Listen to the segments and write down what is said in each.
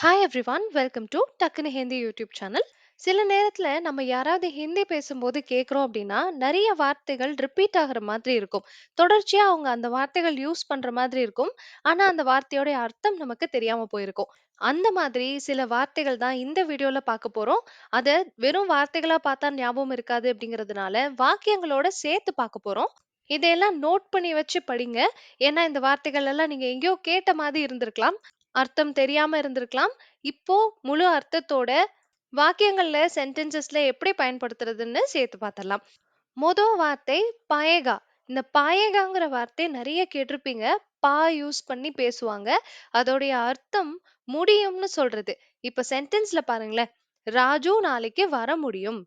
Hi everyone welcome to டக்குனு Hindi YouTube channel சில நேரத்துல நம்ம யாராவது ஹிந்தி பேசும்போது கேட்குறோம் அப்படின்னா நிறைய வார்த்தைகள் ரிப்பீட் ஆகுற மாதிரி இருக்கும். தொடர்ச்சியா அவங்க அந்த வார்த்தைகள் யூஸ் பண்ற மாதிரி இருக்கும். ஆனா அந்த வார்த்தையோட அர்த்தம் நமக்கு தெரியாம போயிருக்கும். அந்த மாதிரி சில வார்த்தைகள் தான் இந்த வீடியோல பார்க்க போறோம். அத வெறும் வார்த்தைகளா பார்த்தா ஞாபகம் இருக்காது அப்படிங்கிறதுனால வாக்கியங்களோட சேர்த்து பார்க்க போறோம். இதையெல்லாம் நோட் பண்ணி வச்சு படிங்க. ஏன்னா இந்த வார்த்தைகள் எல்லாம் நீங்க எங்கேயோ கேட்ட மாதிரி இருந்திருக்கலாம். அர்த்தம் தெரியாம இருந்திருக்கலாம். இப்போ முழு அர்த்தத்தோட வாக்கியங்கள்ல சென்டென்சஸ்ல எப்படி பயன்படுத்துறதுன்னு சேர்த்து பார்த்தரலாம் மொத வார்த்தை பாயேகா. இந்த பாயேகாங்கிற வார்த்தை நிறைய கேட்டிருப்பீங்க. பா யூஸ் பண்ணி பேசுவாங்க. அதோடைய அர்த்தம் முடியும்னு சொல்றது. இப்ப சென்டென்ஸ்ல பாருங்களேன். ராஜு நாளைக்கு வர முடியும்.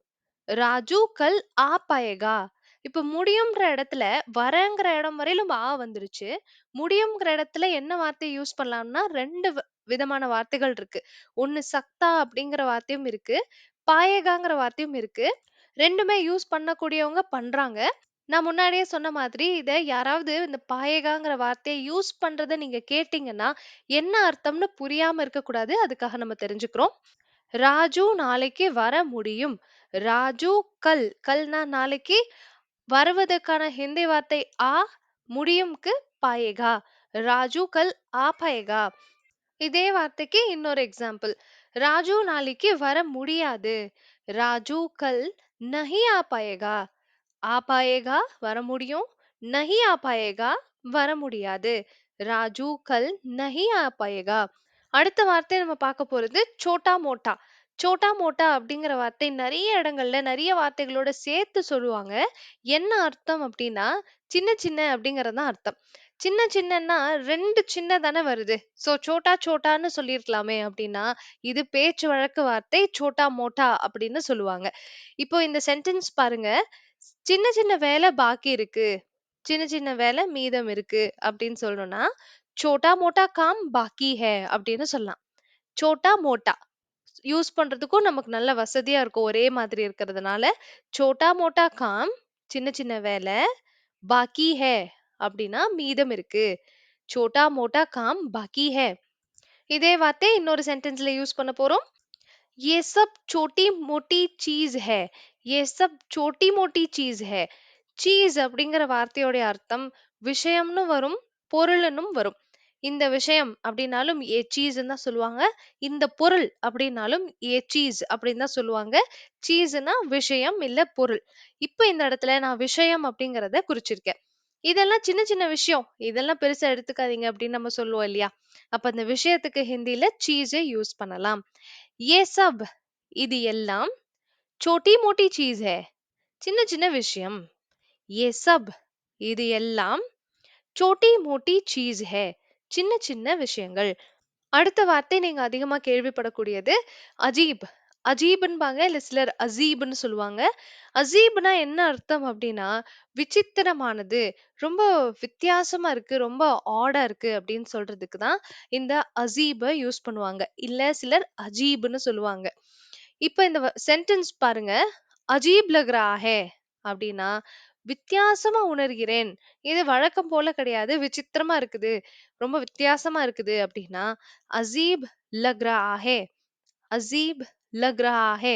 ராஜு கல் ஆ பாயேகா. இப்ப முடியும்ன்ற இடத்துல வரங்கிற இடம் வரையிலும் ஆ வந்துருச்சு. முடியும்ங்கிற இடத்துல என்ன வார்த்தைய யூஸ் பண்ணலாம்னா ரெண்டு வ- விதமான வார்த்தைகள் இருக்கு. ஒண்ணு சக்தா அப்படிங்கிற வார்த்தையும் இருக்கு. பாயகாங்கிற வார்த்தையும் இருக்கு. ரெண்டுமே யூஸ் பண்ணக்கூடியவங்க பண்றாங்க. நான் முன்னாடியே சொன்ன மாதிரி இத யாராவது இந்த பாயகாங்கிற வார்த்தையை யூஸ் பண்றத நீங்க கேட்டீங்கன்னா என்ன அர்த்தம்னு புரியாம இருக்கக்கூடாது. அதுக்காக நம்ம தெரிஞ்சுக்கிறோம். ராஜு நாளைக்கு வர முடியும். ராஜு கல். கல்னா நாளைக்கு வருவதற்கான ஹிந்தி வார்த்தை ஆ முடியும்க்கு பாயேகா ராஜு கல் ஆ பாயேகா. இதே வார்த்தைக்கு இன்னொரு எக்ஸாம்பிள் ராஜு நாளைக்கு வர முடியாது. ராஜு கல் நஹி ஆ பாயேகா. ஆ பாயேகா வர முடியும். நஹி ஆ பாயேகா வர முடியாது. ராஜு கல் நஹி ஆ பாயேகா. அடுத்த வார்த்தை நம்ம பார்க்க போறது சோட்டா மோட்டா. சோட்டா மோட்டா அப்படிங்கிற வார்த்தை நிறைய இடங்கள்ல நிறைய வார்த்தைகளோட சேர்த்து சொல்லுவாங்க. என்ன அர்த்தம் அப்படின்னா சின்ன சின்ன அப்படிங்கறது தான் அர்த்தம். சின்ன சின்னன்னா ரெண்டு சின்ன தானே வருது. சோ சோட்டா சோட்டான்னு சொல்லியிருக்கலாமே அப்படின்னா இது பேச்சு வழக்கு வார்த்தை சோட்டா மோட்டா அப்படின்னு சொல்லுவாங்க. இப்போ இந்த சென்டென்ஸ் பாருங்க. சின்ன சின்ன வேலை பாக்கி இருக்கு. சின்ன சின்ன வேலை மீதம் இருக்கு அப்படின்னு சொல்லணும்னா சோட்டா மோட்டா காம் பாக்கி ஹே அப்படின்னு சொல்லலாம். சோட்டா மோட்டா. யூஸ் பண்றதுக்கும் நமக்கு நல்ல வசதியா இருக்கும் ஒரே மாதிரி இருக்கிறதுனால சோட்டா மோட்டா காம் சின்ன சின்ன வேலை பாக்கி ஹே அப்படின்னா மீதம் இருக்கு சோட்டா மோட்டா காம் பாக்கி ஹே இதே வார்த்தை இன்னொரு சென்டென்ஸ்ல யூஸ் பண்ண போறோம் ये सब छोटी मोटी चीज है ये सब छोटी मोटी चीज है சீஸ் அப்படிங்கிற வார்த்தையோடைய அர்த்தம் விஷயம்னு வரும் பொருள்னும் வரும் இந்த விஷயம் அப்படின்னாலும் ஏ சீஸ்ன்னு தான் சொல்லுவாங்க. இந்த பொருள் அப்படின்னாலும் ஏ சீஸ் அப்படின்னு தான் சொல்லுவாங்க. சீஸ்னா விஷயம் இல்லை பொருள். இப்போ இந்த இடத்துல நான் விஷயம் அப்படிங்கிறத குறிச்சிருக்கேன். இதெல்லாம் சின்ன சின்ன விஷயம். இதெல்லாம் பெருசா எடுத்துக்காதீங்க அப்படின்னு நம்ம சொல்லுவோம் இல்லையா? அப்ப அந்த விஷயத்துக்கு ஹிந்தியில சீஸே யூஸ் பண்ணலாம். ஏ சப் இது எல்லாம் சோட்டி மோட்டி சீஸ் ஹே சின்ன சின்ன விஷயம். ஏ சப் இது எல்லாம் சோட்டி மோட்டி சீஸ் ஹே சின்ன சின்ன விஷயங்கள். அடுத்த வார்த்தை நீங்க அதிகமா கேள்விப்படக்கூடியது அஜீப். அஜீப்ன்பாங்க இல்ல சிலர் அசீப்னு சொல்லுவாங்க. அசீப்னா என்ன அர்த்தம் அப்படின்னா விசித்திரமானது ரொம்ப வித்தியாசமா இருக்கு ரொம்ப ஆடா இருக்கு அப்படின்னு சொல்றதுக்கு தான் இந்த அசீப யூஸ் பண்ணுவாங்க. இல்ல சிலர் அஜீப்னு சொல்லுவாங்க. இப்ப இந்த சென்டென்ஸ் பாருங்க. அஜீப் லக் ஹே அப்படின்னா வித்தியாசமா உணர்கிறேன். இது வழக்கம் போல கிடையாது. விசித்திரமா இருக்குது. ரொம்ப வித்தியாசமா இருக்குது அப்படின்னா அசீப் லக் ரஹா ஹே அசீப் லக் ரஹா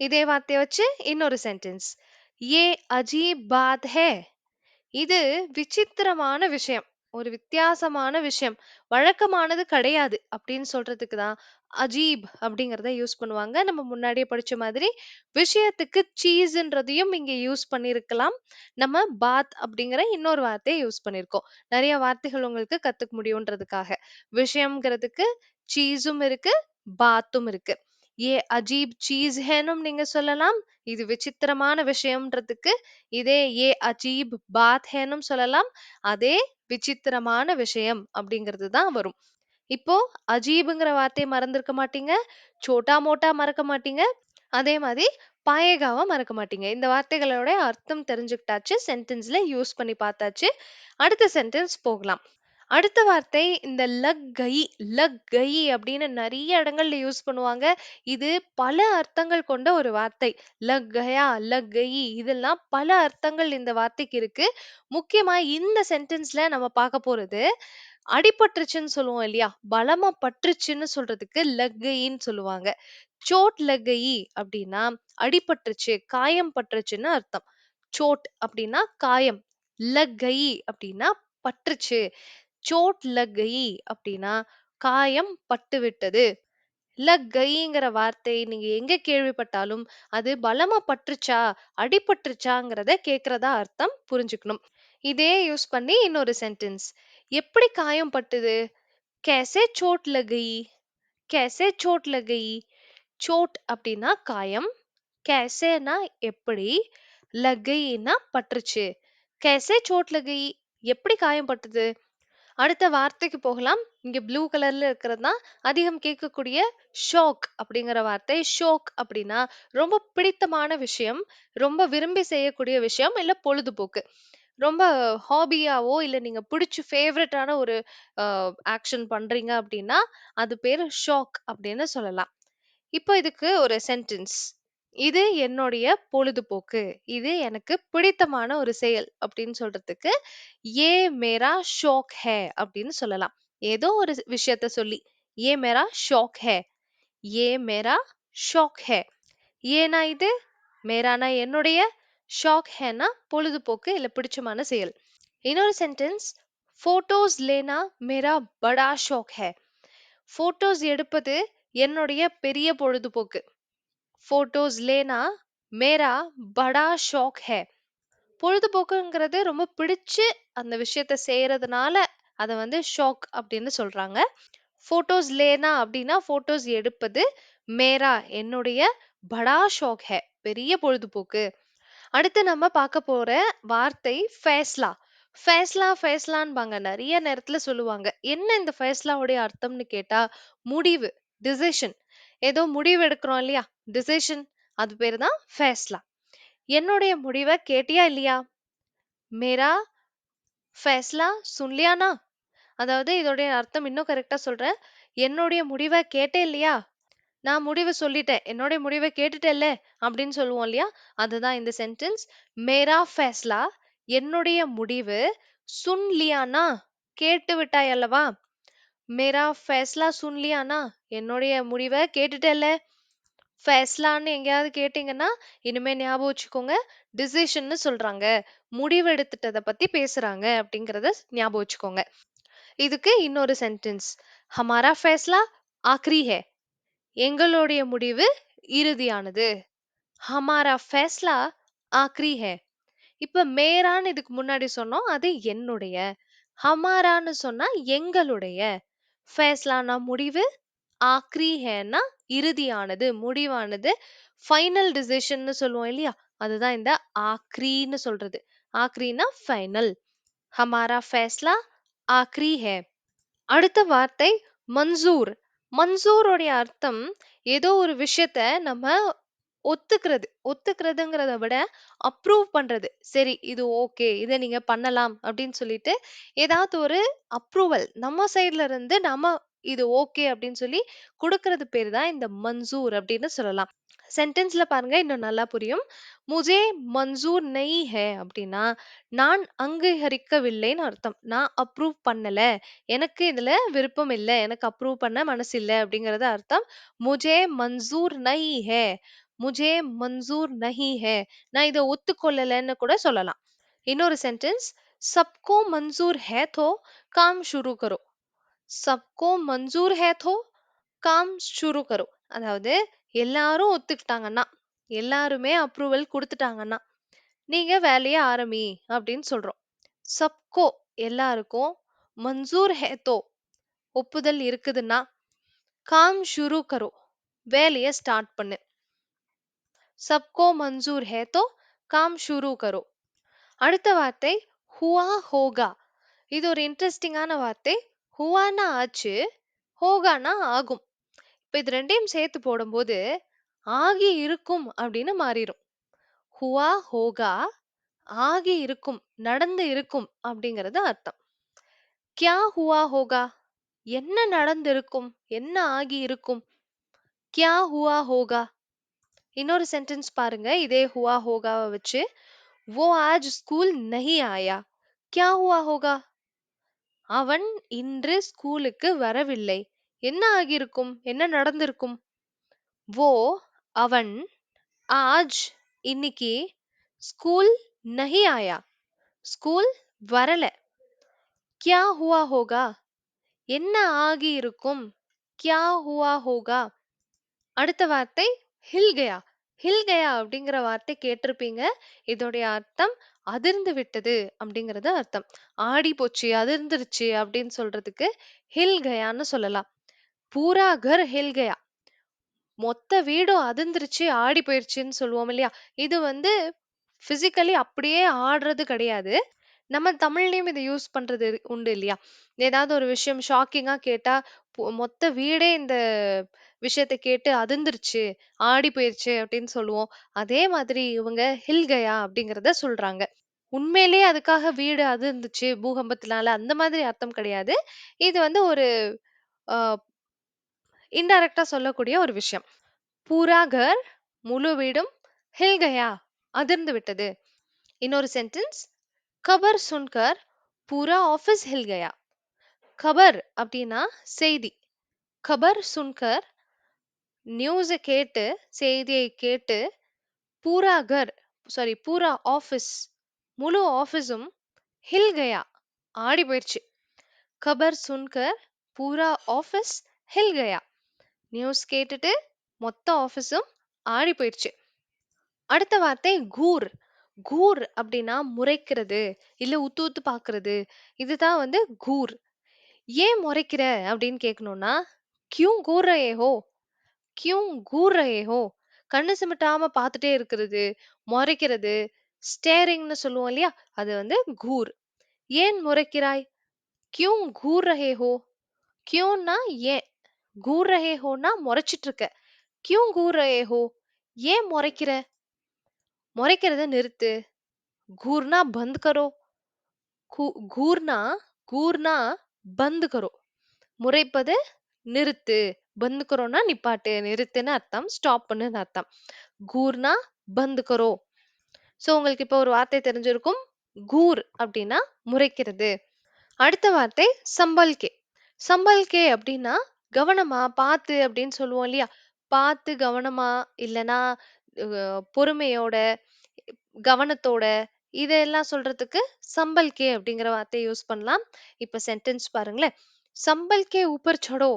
இதே வார்த்தைய வச்சு இன்னொரு சென்டென்ஸ் ஏ அஜீப் பாத் ஹே. இது விசித்திரமான விஷயம். ஒரு வித்தியாசமான விஷயம். வழக்கமானது கிடையாது அப்படின்னு சொல்றதுக்கு தான் அஜீப் அப்படிங்கறத யூஸ் பண்ணுவாங்க. நம்ம முன்னாடியே படிச்ச மாதிரி விஷயத்துக்கு சீஸ்ன்றதையும் இங்க யூஸ் பண்ணியிருக்கலாம். நம்ம பாத் அப்படிங்கிற இன்னொரு வார்த்தையை யூஸ் பண்ணிருக்கோம் நிறைய வார்த்தைகள் உங்களுக்கு கத்துக்க முடியும்ன்றதுக்காக விஷயம்ங்கிறதுக்கு சீஸும் இருக்கு பாத்தும் இருக்கு. ஏ அஜீப் சீஸ் ஹேனும் நீங்க சொல்லலாம்? இது விசித்திரமான விஷயம்ன்றதுக்கு இதே ஏ அஜீப் பாத் ஹேனும் சொல்லலாம். அதே விசித்திரமான விஷயம் அப்படிங்கிறது தான் வரும். இப்போ அஜீபுங்கிற வார்த்தையை மறந்துருக்க மாட்டீங்க சோட்டா மோட்டா மறக்க மாட்டீங்க அதே மாதிரி பாயகாவை மறக்க மாட்டீங்க. இந்த வார்த்தைகளோட அர்த்தம் தெரிஞ்சுக்கிட்டாச்சு சென்டென்ஸ்ல யூஸ் பண்ணி பார்த்தாச்சு. அடுத்த சென்டென்ஸ் போகலாம். அடுத்த வார்த்தை இந்த லக் கை லக் கை அப்படின்னு நிறைய இடங்கள்ல யூஸ் பண்ணுவாங்க. இது பல அர்த்தங்கள் கொண்ட ஒரு வார்த்தை. லக் கயா லக் கை இதெல்லாம் பல அர்த்தங்கள் இந்த வார்த்தைக்கு இருக்கு. முக்கியமா இந்த சென்டென்ஸ்ல நம்ம பார்க்க போறது அடிபட்டுருச்சுன்னு சொல்லுவோம் இல்லையா? பலமா பட்டுருச்சுன்னு சொல்றதுக்கு லக்கைன்னு சொல்லுவாங்க. சோட் லக்கயி அப்படின்னா அடிபட்டுருச்சு காயம் பட்டுருச்சுன்னு அர்த்தம். சோட் அப்படின்னா காயம் லக்கயி அப்படின்னா பட்டுருச்சு. சோட் லக்கயி அப்படின்னா காயம் பட்டு விட்டது லக்கைங்கிற வார்த்தை நீங்க எங்க கேள்விப்பட்டாலும் அது பலமா பட்டுருச்சா அடிபட்டுருச்சாங்கிறத கேக்குறதா அர்த்தம் புரிஞ்சுக்கணும். இதே யூஸ் பண்ணி இன்னொரு சென்டென்ஸ். எப்படி காயம் பட்டுது? கேசே சோட் லகை கேசே சோட் லகை சோட் அப்படின்னா காயம் கேசேனா எப்படி? லகைனா பட்டுருச்சு கேசே சோட் லகை எப்படி காயம் பட்டுது? அடுத்த வார்த்தைக்கு போகலாம். இங்க ப்ளூ கலர்ல இருக்கிறது தான் அதிகம் கேட்கக்கூடிய ஷோக் அப்படிங்கிற வார்த்தை. ஷோக் அப்படின்னா ரொம்ப பிடித்தமான விஷயம் ரொம்ப விரும்பி செய்யக்கூடிய விஷயம் இல்ல பொழுதுபோக்கு. ரொம்ப ஹாபியாவோ இல்ல நீங்க பிடிச்சு ஃபேவரட்டான ஒரு ஆக்ஷன் பண்றீங்க அப்படின்னா அது பேரு ஷோக் அப்படின்னு சொல்லலாம். இப்போ இதுக்கு ஒரு சென்டென்ஸ் இது என்னுடைய பொழுதுபோக்கு. இது எனக்கு பிடித்தமான ஒரு செயல் அப்படின்னு சொல்றதுக்கு ஏ மேரா ஷோக் ஹே அப்படின்னு சொல்லலாம். ஏதோ ஒரு விஷயத்த சொல்லி ஏ மேரா ஷோக் ஹே ஏ மேரா ஷோக் ஹே. ஏனா இது? மேரானா என்னுடைய? ஷாக் ஹேனா பொழுதுபோக்கு இல்ல பிடிச்சமான செயல். இன்னொரு சென்டென்ஸ் போட்டோஸ் லேனா மேரா படா ஷோக் ஹே போட்டோஸ் எடுப்பது என்னுடைய பெரிய பொழுதுபோக்கு. ஃபோட்டோஸ் லேனா மேரா படா ஷோக் ஹே. பொழுதுபோக்குங்கிறது ரொம்ப பிடிச்சு அந்த விஷயத்த செய்யறதுனால அதை வந்து ஷோக் அப்படின்னு சொல்றாங்க. ஃபோட்டோஸ் லேனா அப்படின்னா ஃபோட்டோஸ் எடுப்பது மேரா என்னுடைய படா ஷோக் ஹே பெரிய பொழுதுபோக்கு. அடுத்து நம்ம பார்க்க போற வார்த்தை ஃபேஸ்லா. ஃபேஸ்லா ஃபேஸ்லான்பாங்க. நிறைய நேரத்துல சொல்லுவாங்க. என்ன இந்த ஃபேஸ்லாவுடைய அர்த்தம்னு கேட்டா முடிவு டிசிஷன் ஏதோ முடிவு எடுக்கிறோம் இல்லையா? டிசிஷன் அது பேர் தான் ஃபேஸ்லா என்னுடைய முடிவை கேட்டியா இல்லையா? மேரா ஃபேஸ்லா சுன்லியானா? அதாவது இதோடைய அர்த்தம் இன்னும் கரெக்டா சொல்றேன். என்னுடைய முடிவை கேட்டே இல்லையா? நான் முடிவு சொல்லிட்டேன். என்னுடைய முடிவை கேட்டுட்டேல்ல? அப்படின்னு சொல்லுவோம் இல்லையா? அதுதான் இந்த சென்டென்ஸ் மேரா ஃபேஸ்லா என்னுடைய முடிவு சுன்லியானா? கேட்டு விட்டாய் அல்லவா? மேரா ஃபேஸ்லா சுன் லியானா என்னுடைய முடிவை கேட்டுட்டேல்ல? ஃபேஸ்லான்னு எங்கேயாவது கேட்டீங்கன்னா இனிமே ஞாபகம் வச்சுக்கோங்க. டிசிஷன்னு சொல்றாங்க. முடிவு எடுத்துட்டத பத்தி பேசுறாங்க. அப்படிங்கறத ஞாபகம் வச்சுக்கோங்க. இதுக்கு இன்னொரு சென்டென்ஸ் ஹமாரா ஃபேஸ்லா? ஆக்ரி ஹே. எங்களுடைய முடிவு இறுதியானது. ஹமாரா ஃபேஸ்லா? ஆக்ரி ஹே. இப்ப மேரான்னு இதுக்கு முன்னாடி சொன்னோம் அது என்னுடைய. ஹமாரான்னு சொன்னா எங்களுடைய. ஃபேஸ்லானா முடிவு? ஆக்ரி ஹேனா? இறுதியானது முடிவானது. ஃபைனல் டிசிஷன்னு சொல்லுவோம் இல்லையா? அதுதான் இந்த ஆக்ரின்னு சொல்றது. ஆக்ரினா ஃபைனல் ஹமாரா ஃபேஸ்லா ஆக்ரி ஹே. அடுத்த வார்த்தை மன்சூர். மன்சூருடைய அர்த்தம் ஏதோ ஒரு விஷயத்த நம்ம ஒத்துக்கிறது. ஒத்துக்கிறதுங்கிறத விட அப்ரூவ் பண்றது. சரி இது ஓகே இதை நீங்க பண்ணலாம் அப்படின்னு சொல்லிட்டு ஏதாவது ஒரு அப்ரூவல் நம்ம சைட்ல இருந்து நம்ம இது ஓகே அப்படின்னு சொல்லி கொடுக்கறது பேர் தான் இந்த மன்சூர் அப்படின்னு சொல்லலாம். சென்டென்ஸ்ல பாருங்க இன்னும் நல்லா புரியும். முஜே மன்சூர் நெய் ஹே அப்படின்னா நான் அங்கீகரிக்கவில்லைன்னு அர்த்தம். நான் அப்ரூவ் பண்ணல. எனக்கு இதுல விருப்பம் இல்லை. எனக்கு அப்ரூவ் பண்ண மனசு இல்லை அப்படிங்கறது அர்த்தம். முஜே மன்சூர் நை ஹே முஜே மன்சூர் நஹி ஹே நான் இதை ஒத்துக்கொள்ளலைன்னு கூட சொல்லலாம். இன்னொரு சென்டென்ஸ் சப்கோ மன்சூர் ஹே தோ காம் ஷுரு கரோ. சப்கோ மன்சூர் ஹே தோ காம் ஷுரு கரோ. அதாவது எல்லாரும் ஒத்துக்கிட்டாங்கன்னா எல்லாருமே அப்ரூவல் கொடுத்துட்டாங்கன்னா நீங்க வேலையை ஆரம்பி அப்படின்னு சொல்றோம். சப்கோ எல்லாருக்கும் மன்சூர் ஹே தோ ஒப்புதல் இருக்குதுன்னா காம் ஷுரு கரோ வேலையை ஸ்டார்ட் பண்ணு. சப்கோ மன்சூர் ஹே தோ காம் ஷுரு கரோ அடுத்த வார்த்தை ஹுவா ஹோகா இது ஒரு இன்ட்ரெஸ்டிங்கான வார்த்தை ஹுவானா ஆச்சு ஹோகானா ஆகும் இப்ப இது ரெண்டையும் சேர்த்து போடும்போது ஆகி இருக்கும் அப்படின்னு மாறிடும் ஹுவா ஹோகா ஆகி இருக்கும் நடந்து இருக்கும் அப்படிங்கிறது அர்த்தம் கியா ஹுவா ஹோகா என்ன நடந்திருக்கும் என்ன ஆகி இருக்கும் கியா ஹுவா ஹோகா இன்னொரு சென்டென்ஸ் பாருங்க இதே ஹுவா ஹோகாவை வச்சு वो आज स्कूल नहीं आया क्या हुआ होगा அவன் இன்று ஸ்கூலுக்கு வரவில்லை என்ன ஆகியிருக்கும் என்ன நடந்திருக்கும் वो அவன் आज இன்னைக்கு ஸ்கூல் नहीं आया ஸ்கூல் வரல क्या हुआ होगा என்ன ஆகியிருக்கும் क्या हुआ होगा அடுத்த வார்த்தை ஹில் கயா ஹில் கயா அப்படிங்கிற வார்த்தை கேட்டிருப்பீங்க. இதோடைய அர்த்தம் அதிர்ந்து விட்டது அப்படிங்கிறது அர்த்தம். ஆடி போச்சு அதிர்ந்துருச்சு அப்படின்னு சொல்றதுக்கு ஹில் கயான்னு சொல்லலாம். பூரா கர் ஹில் கயா. மொத்த வீடும் அதிர்ந்துருச்சு ஆடி போயிருச்சுன்னு சொல்லுவோம் இல்லையா? இது வந்து பிசிக்கலி அப்படியே ஆடுறது கிடையாது. நம்ம தமிழ்லயும் இதை யூஸ் பண்றது இரு- உண்டு இல்லையா? ஏதாவது ஒரு விஷயம் ஷாக்கிங்கா கேட்டா பொ- மொத்த வீடே இந்த விஷயத்தை கேட்டு அதிர்ந்துருச்சு ஆடி போயிருச்சு அப்படின்னு சொல்லுவோம். அதே மாதிரி இவங்க ஹில்கயா அப்படிங்கிறத சொல்றாங்க. உண்மையிலேயே அதுக்காக வீடு அதிர்ந்துச்சு பூகம்பத்தினால அந்த மாதிரி அர்த்தம் கிடையாது. இது வந்து ஒரு இன்டைரக்டா சொல்லக்கூடிய ஒரு விஷயம். பூரா கர் முழு வீடும் ஹில் கயா அதிர்ந்து விட்டது. இன்னொரு சென்டென்ஸ் கபர் சுன்கர் பூரா ஆஃபீஸ் ஹில் கயா. கபர் அப்படின்னா செய்தி. கபர் சுன்கர் நியூஸை கேட்டு செய்தியை கேட்டு பூரா கர் சாரி பூரா ஆஃபீஸ் முழு ஆஃபீஸும் ஹில் கயா. ஆடி போயிடுச்சு கபர் சுன்கர் பூரா ஆஃபீஸ் ஹில் கயா. நியூஸ் கேட்டுட்டு மொத்த ஆஃபீஸும் ஆடி போயிடுச்சு அடுத்த வார்த்தை கூர். கூர் அப்படின்னா முறைக்கிறது இல்ல உத்து உத்து பாக்குறது இதுதான் வந்து கூர். ஏன் முறைக்கிற அப்படின்னு கேட்கணும்னா கியூ கூர் ஹோ கியூ கூர் ஹோ கண்ணு சிமிட்டாம பார்த்துட்டே இருக்கிறது முறைக்கிறது ஸ்டேரிங்னு சொல்லுவோம் இல்லையா அது வந்து கூர். ஏன் முறைக்கிறாய்? கியூ கூர் ரஹே ஹோ கியூன்னா ஏன்? கூர் ரஹே ஹோன்னா முறைச்சிட்டு இருக்க கியூ கூர் ரஹே ஹோ ஏன் முறைக்கிற? முறைக்கிறத நிறுத்து. கூர்னா பந்த் கரோ கூ- கூர்னா கூர்னா பந்த் கரோ முறைப்பது நிறுத்து. பந்த் கரோனா நிப்பாட்டு. நிறுத்துன்னு அர்த்தம். ஸ்டாப் பண்ணுன்னு அர்த்தம். கூர்னா பந்த் கரோ சோ உங்களுக்கு இப்போ ஒரு வார்த்தை தெரிஞ்சிருக்கும். கூர் அப்படின்னா முறைக்கிறது. அடுத்த வார்த்தை சம்பல்கே. சம்பல்கே அப்படின்னா கவனமா பார்த்து அப்படின்னு சொல்லுவோம் இல்லையா? பார்த்து கவனமா இல்லனா பொறுமையோட கவனத்தோட இதெல்லாம் சொல்றதுக்கு சம்பல்கே அப்படிங்கிற வார்த்தையை யூஸ் பண்ணலாம். இப்ப சென்டென்ஸ் பாருங்களேன். சம்பல்கே ஊப்பர் சடோ.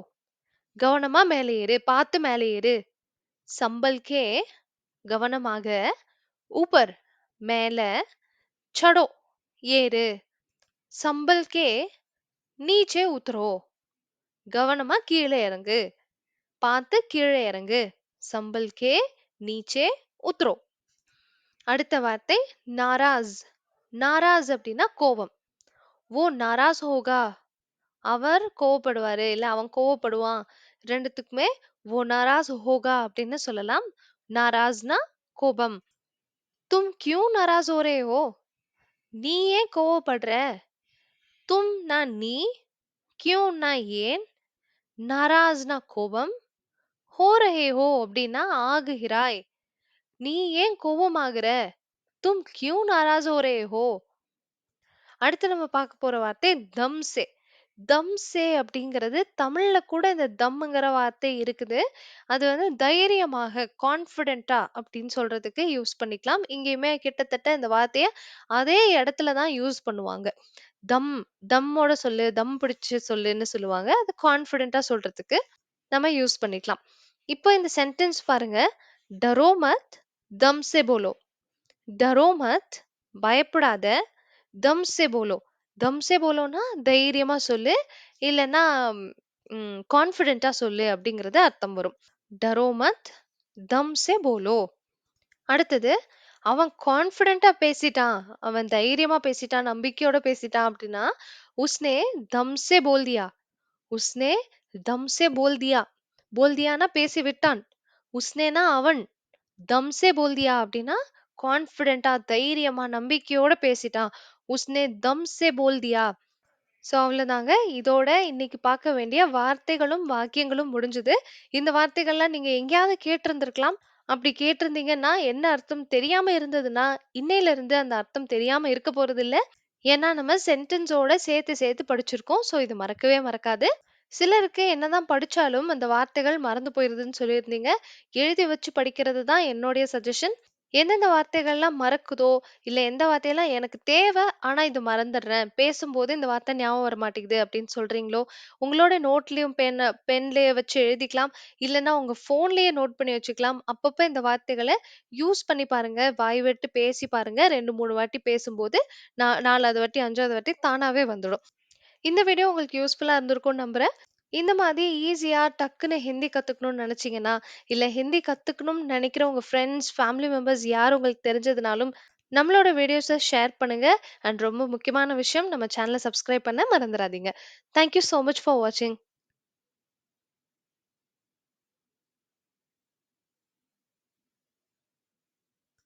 கவனமா மேலே ஏறு பார்த்து மேலே ஏறு. சம்பல்கே கவனமாக ஊப்பர் மேல சடோ ஏறு. சம்பல்கே நீச்சே உத்தரோ கவனமா கீழே இறங்கு. பார்த்து கீழே இறங்கு. சம்பல்கே நீச்சே உத்ரோ. அடுத்த வார்த்தை நாராஸ். நாராஸ் அப்படின்னா கோபம். ஓ நாராஸ் ஹோகா. அவர் கோவப்படுவாரு. இல்ல அவன் கோவப்படுவான். ரெண்டுத்துக்குமே ஓ நாராஸ் ஹோகா அப்படின்னு சொல்லலாம். நாராஸ்னா கோபம். தும் கியூ நாராஸ் ஓரே ஓ. நீ ஏன் கோவப்படுற? தும்னா நீ கியூ நான் ஏன்? நாராஸ்னா கோபம். ஹோ ஹோ அப்படின்னா ஆகுகிறாய். நீ ஏன் கோபமாகிற? தும் கியூ நாராஜ் ஹோ ரே ஹோ. அடுத்து நம்ம பார்க்க போற வார்த்தை தம்சே தம்சே அப்படிங்கிறது தமிழ்ல கூட இந்த தம்முங்கிற வார்த்தை இருக்குது. அது வந்து தைரியமாக கான்ஃபிடென்ட்டா அப்படின்னு சொல்றதுக்கு யூஸ் பண்ணிக்கலாம். இங்கேயுமே கிட்டத்தட்ட இந்த வார்த்தைய அதே இடத்துல தான் யூஸ் பண்ணுவாங்க. தம் தம்மோட சொல்லு தம் பிடிச்சு சொல்லுன்னு சொல்லுவாங்க. அது கான்ஃபிடென்ட்டா சொல்றதுக்கு நம்ம யூஸ் பண்ணிக்கலாம். இப்போ இந்த சென்டென்ஸ் பாருங்க. டரோமத் தம் சே போலோ டரோமத் பயப்படாத தம் சே போலோ தம் சே போலோனா தைரியமா சொல்லு. இல்லைன்னா கான்ஃபிடென்ட்டா சொல்லு அப்படிங்கறது அர்த்தம் வரும். டரோமத் தம் சே போலோ அடுத்தது அவன் கான்ஃபிடென்ட்டா பேசிட்டான். அவன் தைரியமா பேசிட்டான். நம்பிக்கையோட பேசிட்டான். அப்படின்னா உஸ்னே தம்சே போல் தியா உஸ்னே தம்சே போல்தியா போல் தியா போல் தியானா பேசி விட்டான் உஸ்னேனா அவன் தம்சே போல்தியா போல் தியா அப்படின்னா கான்ஃபிடென்ட்டா தைரியமா நம்பிக்கையோட பேசிட்டான். உஸ்னே தம்சே போல்தியா. போல் தியா ஸோ அவ்வளோதாங்க இதோட இன்னைக்கு பார்க்க வேண்டிய வார்த்தைகளும் வாக்கியங்களும் முடிஞ்சுது. இந்த வார்த்தைகள்லாம் நீங்க எங்கேயாவது கேட்டிருந்திருக்கலாம். அப்படி கேட்டிருந்தீங்கன்னா என்ன அர்த்தம் தெரியாம இருந்ததுன்னா இன்னையில இருந்து அந்த அர்த்தம் தெரியாம இருக்க போறது இல்லை ஏன்னா நம்ம சென்டென்ஸோட சேர்த்து சேர்த்து படிச்சிருக்கோம். ஸோ இது மறக்கவே மறக்காது. சிலருக்கு என்னதான் படிச்சாலும் அந்த வார்த்தைகள் மறந்து போயிருதுன்னு சொல்லியிருந்தீங்க. எழுதி வச்சு படிக்கிறது தான் என்னுடைய சஜஷன். எந்தெந்த வார்த்தைகள்லாம் மறக்குதோ, இல்ல எந்த வார்த்தையெல்லாம் எனக்கு தேவை, ஆனா இது மறந்துடுறேன். பேசும்போது இந்த வார்த்தை ஞாபகம் வர மாட்டேங்குது அப்படின்னு சொல்றீங்களோ, உங்களோட நோட்லயும் பென் பென்லயே வச்சு எழுதிக்கலாம். இல்லன்னா உங்க ஃபோன்லயே நோட் பண்ணி வச்சுக்கலாம். அப்பப்ப இந்த வார்த்தைகள யூஸ் பண்ணி பாருங்க. வாய் விட்டு பேசி பாருங்க. 2, 3 வாட்டி பேசும்போது, நா 4வது வாட்டி, 5வது வாட்டி தானாவே வந்துடும். இந்த வீடியோ உங்களுக்கு யூஸ்ஃபுல்லா இருந்திருக்கும்னு நம்புறேன். இந்த மாதிரி ஈஸியா டக்குன்னு ஹிந்தி கத்துக்கணும்னு நினைச்சீங்கன்னா, இல்லை ஹிந்தி கத்துக்கணும்னு நினைக்கிற உங்க ஃப்ரெண்ட்ஸ், ஃபேமிலி மெம்பர்ஸ் யார் உங்களுக்கு தெரிஞ்சதுனாலும், நம்மளோட வீடியோஸ ஷேர் பண்ணுங்க. அண்ட் ரொம்ப முக்கியமான விஷயம் நம்ம சேனல சப்ஸ்கிரைப் பண்ண மறந்துறாதீங்க. தேங்க் யூ மச் ஃபார் வாட்சிங்.